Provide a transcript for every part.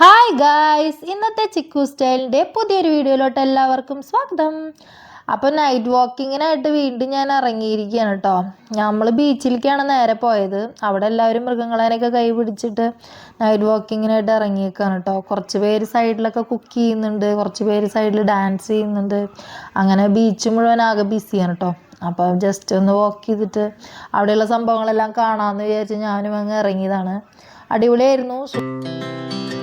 Hi guys ഇന്നത്തെ ചിക്കു സ്റ്റൈലിന്റെ പുതിയൊരു വീഡിയോയിലോട്ട് എല്ലാവർക്കും സ്വാഗതം. അപ്പോൾ നൈറ്റ് വാക്കിങ്ങിനായിട്ട് വീണ്ടും ഞാൻ ഇറങ്ങിയിരിക്കുകയാണ് കേട്ടോ നമ്മൾ ബീച്ചിലേക്കാണ് നേരെ പോയത്. അവിടെ എല്ലാവരും മൃഗങ്ങളെയൊക്കെ കൈ പിടിച്ചിട്ട് നൈറ്റ് വാക്കിങ്ങിനായിട്ട് ഇറങ്ങിയേക്കാണ് കേട്ടോ കുറച്ച് പേര് സൈഡിലൊക്കെ കുക്ക് ചെയ്യുന്നുണ്ട് കുറച്ച് പേര് സൈഡിൽ ഡാൻസ് ചെയ്യുന്നുണ്ട്. അങ്ങനെ ബീച്ച് മുഴുവൻ ആകെ ബിസിയാണ് കേട്ടോ അപ്പോൾ ജസ്റ്റ് ഒന്ന് വാക്ക് ചെയ്തിട്ട് അവിടെയുള്ള സംഭവങ്ങളെല്ലാം കാണാമെന്ന് വിചാരിച്ച് ഞാനും അങ്ങ് ഇറങ്ങിയതാണ്. അടിപൊളിയായിരുന്നു.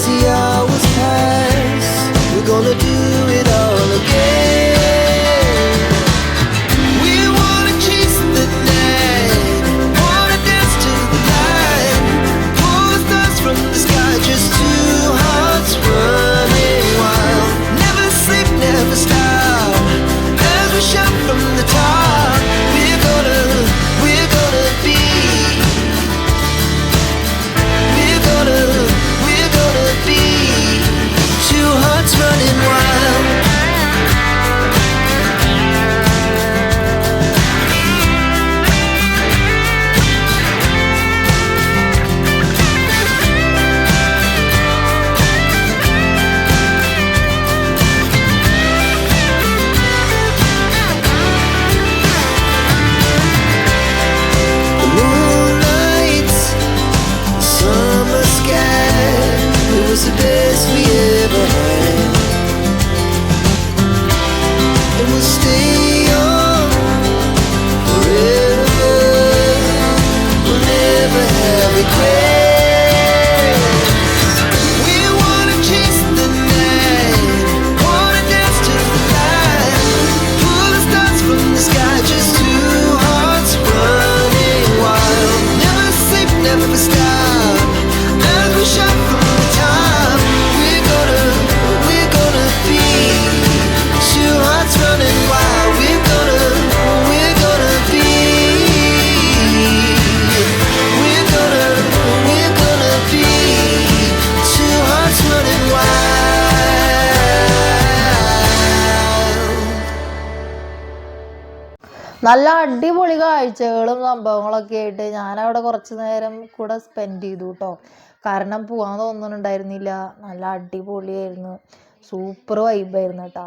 poesía നല്ല അടിപൊളി കാഴ്ചകളും സംഭവങ്ങളൊക്കെ ആയിട്ട് ഞാനവിടെ കുറച്ച് നേരം കൂടെ സ്പെൻഡ് ചെയ്തു കേട്ടോ കാരണം പോകാൻ തോന്നുന്നുണ്ടായിരുന്നില്ല. നല്ല അടിപൊളിയായിരുന്നു. സൂപ്പർ വൈബായിരുന്നു കേട്ടോ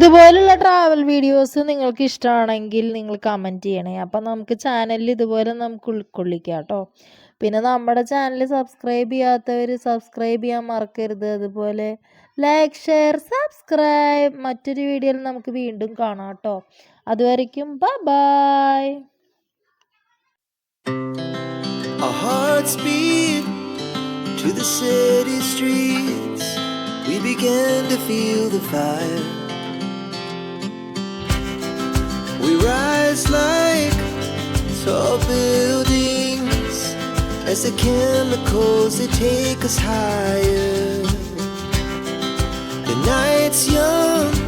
ഇതുപോലുള്ള ട്രാവൽ വീഡിയോസ് നിങ്ങൾക്ക് ഇഷ്ടമാണെങ്കിൽ നിങ്ങൾ കമന്റ് ചെയ്യണേ. അപ്പം നമുക്ക് ചാനലിൽ ഇതുപോലെ നമുക്ക് ഉൾക്കൊള്ളിക്കാം കേട്ടോ. പിന്നെ നമ്മുടെ ചാനൽ സബ്സ്ക്രൈബ് ചെയ്യാത്തവർ സബ്സ്ക്രൈബ് ചെയ്യാൻ മറക്കരുത്. അതുപോലെ ലൈക്ക് ഷെയർ സബ്സ്ക്രൈബ് മറ്റൊരു വീഡിയോയിൽ നമുക്ക് വീണ്ടും കാണാം കേട്ടോ. അതുവരയ്ക്കും bye hearts beat to the city streets. We began to feel the fire. Buildings as the chemicals they take us higher. The night's young.